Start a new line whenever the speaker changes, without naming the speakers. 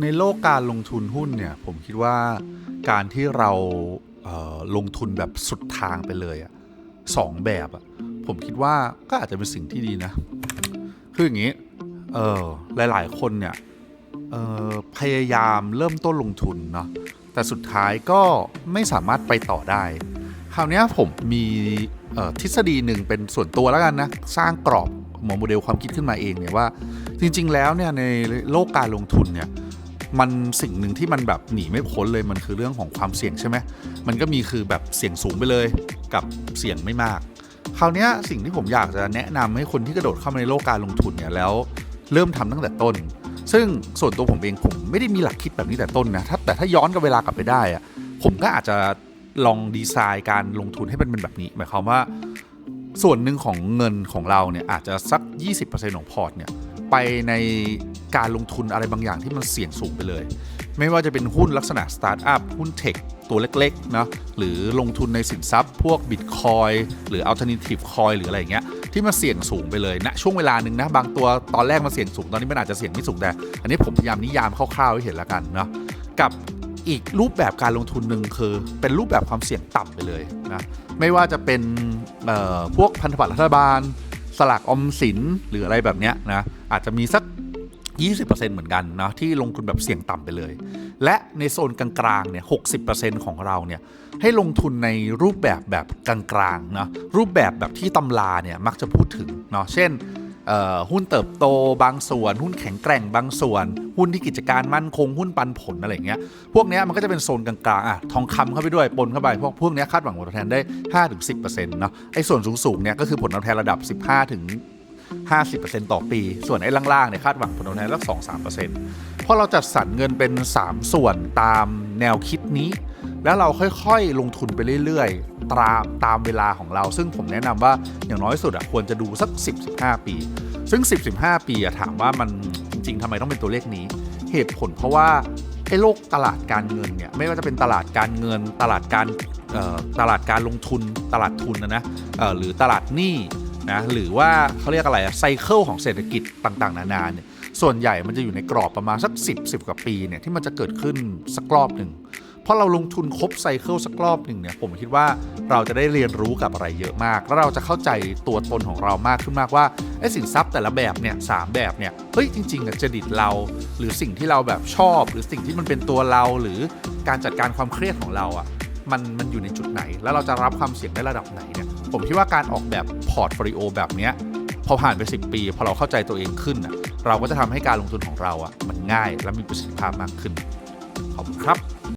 ในโลกการลงทุนหุ้นเนี่ยผมคิดว่าการที่เราเลงทุนแบบสุดทางไปเลยอะสองแบบอะผมคิดว่าก็อาจจะเป็นสิ่งที่ดีนะ คืออย่างนี้เออหลาย ๆ คนเนี่ยออพยายามเริ่มต้นลงทุนเนาะแต่สุดท้ายก็ไม่สามารถไปต่อได้ คราวนี้ผมมีทฤษฎีหนึ่งเป็นส่วนตัวแล้วกันนะ สร้างกรอบหมอโมเดลความคิดขึ้นมาเองเนี่ยว่า จริง ๆ แล้วเนี่ยในโลกการลงทุนเนี่ย มันสิ่งหนึ่งที่มันแบบหนีไม่พ้นเลยมันคือเรื่องของความเสี่ยงใช่ไหมมันก็มีคือแบบเสี่ยงสูงไปเลยกับเสี่ยงไม่มาก คราวเนี้ยสิ่งที่ผมอยากจะแนะนำให้คนที่กระโดดเข้ามาในโลกการลงทุนเนี่ยแล้วเริ่มทำตั้งแต่ต้น ซึ่งส่วนตัวผมเองผมไม่ได้มีหลักคิดแบบนี้แต่ต้นนะถ้าแต่ถ้าย้อนกับเวลากลับไปได้อะผมก็อาจจะลองดีไซน์การลงทุนให้มันเป็นแบบนี้ หมายความว่าส่วนหนึ่งของเงินของเราเนี่ยอาจจะสัก 20%ของพอร์ตเนี่ย ไปในการลงทุนอะไรบางอย่างที่มันเสี่ยงสูงไปเลย ไม่ว่าจะเป็นหุ้นลักษณะสตาร์ทอัพหุ้นเทคตัวเล็กๆเนาะหรือลงทุนในสินทรัพย์พวกบิตคอยหรือ Alternative Coin หรืออะไรเงี้ยที่มันเสี่ยงสูงไปเลยณช่วงเวลาหนึ่งนะบางตัวตอนแรกมันเสี่ยงสูงตอนนี้มันอาจจะเสี่ยงไม่สูงแต่อันนี้ผมพยายามนิยามคร่าวๆให้เห็นละกันเนาะกับอีกรูปแบบการลงทุนหนึ่งคือ เป็นรูปแบบความเสี่ยงต่ำไปเลยนะไม่ว่าจะเป็นพวกพันธบัตรรัฐบาล สลากออมสินหรืออะไรแบบเนี้ยนะอาจจะมีสัก 20%เหมือนกันนะที่ลงทุนแบบเสี่ยงต่ำไปเลย และในโซนกลางๆเนี่ย60%ของเราเนี่ยให้ลงทุนในรูปแบบแบบกลางๆนะรูปแบบแบบที่ตำราเนี่ยมักจะพูดถึงเนาะเช่น หุ้นเติบโตบางส่วน หุ้นแข็งแกร่งบางส่วน หุ้นที่กิจการมั่นคงหุ้นปันผลอะไรอย่างเงี้ยพวกนี้มันก็จะเป็นโซนกลางๆอะทองคำเข้าไปด้วยปนเข้าไปพวกพวกนี้คาดหวังผลตอบแทนได้ 5-10%เนาะไอ้ส่วนสูงๆเนี่ยก็คือผลตอบแทนระดับ 15 ถึง50%ต่อปี ส่วนไอ้ล่างๆเนี่ยคาดหวังผลตอบแทนสัก2-3%เพราะเราจัดสรรเงินเป็น 3 ส่วนตามแนวคิดนี้ แล้วเราค่อยๆ ลงทุนไปเรื่อยๆ ตามตามเวลาของเรา ซึ่งผมแนะนำว่าอย่างน้อยสุดอะควรจะดูสัก 10-15 ปี ซึ่ง 10-15 ปีอะถามว่ามันจริง ๆทำไมต้องเป็นตัวเลขนี้ เหตุผลเพราะว่าไอ้โลกตลาดการเงินเนี่ยไม่ว่าจะเป็นตลาดการเงิน ตลาดการตลาดการลงทุนตลาดทุนนะนะหรือตลาดหนี้นะหรือว่าเขาเรียกอะไรอะไซเคิลของเศรษฐกิจต่างๆ นานาเนี่ยส่วนใหญ่มันจะอยู่ในกรอบประมาณสัก 10 10 กว่าปีเนี่ยที่มันจะเกิดขึ้นสักรอบหนึ่ง พราะเราลงทุนครบไซเคิลสักรอบหนึ่งเนี่ยผมคิดว่าเราจะได้เรียนรู้กับอะไรเยอะมาก แล้วเราจะเข้าใจตัวตนของเรามากขึ้นมากว่าไอ้สินทรัพย์แต่ละแบบเนี่ยสามแบบเนี่ยเฮ้ยจริงๆอะจดิตเรา หรือสิ่งที่เราแบบชอบ หรือสิ่งที่มันเป็นตัวเราหรือการจัดการความเครียดของเราอะมันมันอยู่ในจุดไหน แล้วเราจะรับความเสี่ยงได้ระดับไหนเนี่ยผมคิดว่าการออกแบบพอร์ตโฟลิโอแบบเนี้ยพอผ่านไป 10 ปี พอเราเข้าใจตัวเองขึ้นอะเราก็จะทำให้การลงทุนของเราอะมันง่ายและมีประสิทธิภาพมากขึ้น ขอบคุณครับ